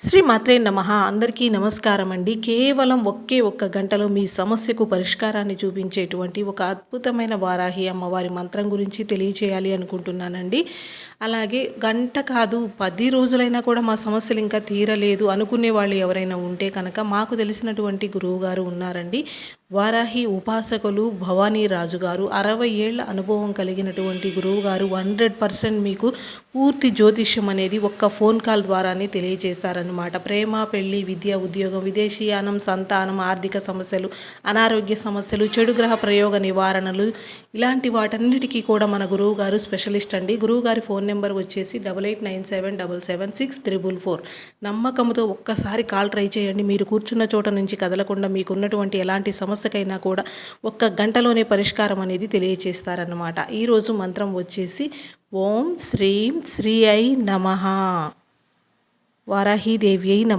శ్రీ మాత్రే నమ. అందరికీ నమస్కారం అండి. కేవలం ఒకే ఒక్క గంటలో మీ సమస్యకు పరిష్కారాన్ని చూపించేటువంటి ఒక అద్భుతమైన వారాహి అమ్మవారి మంత్రం గురించి తెలియచేయాలి అనుకుంటున్నానండి. అలాగే గంట కాదు పది రోజులైనా కూడా మా సమస్యలు ఇంకా తీరలేదు అనుకునే వాళ్ళు ఎవరైనా ఉంటే కనుక మాకు తెలిసినటువంటి గురువు గారు ఉన్నారండి. వారాహి ఉపాసకులు భవానీ రాజు గారు అరవై ఏళ్ళ అనుభవం కలిగినటువంటి గురువు గారు హండ్రెడ్ పర్సెంట్ మీకు పూర్తి జ్యోతిష్యం అనేది ఒక్క ఫోన్ కాల్ ద్వారానే తెలియజేస్తారని అనమాట ప్రేమ పెళ్ళి విద్య ఉద్యోగం విదేశీయానం సంతానం ఆర్థిక సమస్యలు అనారోగ్య సమస్యలు చెడు గ్రహ ప్రయోగ నివారణలు ఇలాంటి వాటన్నిటికీ కూడా మన గురువు గారు స్పెషలిస్ట్ అండి. గురువు గారి ఫోన్ నెంబర్ వచ్చేసి double eight nine seven double seven six triple four. నమ్మకంతో ఒక్కసారి కాల్ ట్రై చేయండి. మీరు కూర్చున్న చోట నుంచి కదలకుండా మీకున్నటువంటి ఎలాంటి సమస్యకైనా కూడా ఒక్క గంటలోనే పరిష్కారం అనేది తెలియచేస్తారన్నమాట. ఈరోజు మంత్రం వచ్చేసి ఓం శ్రీం శ్రీ ఐ నమ. வாராகி தேவியை நம்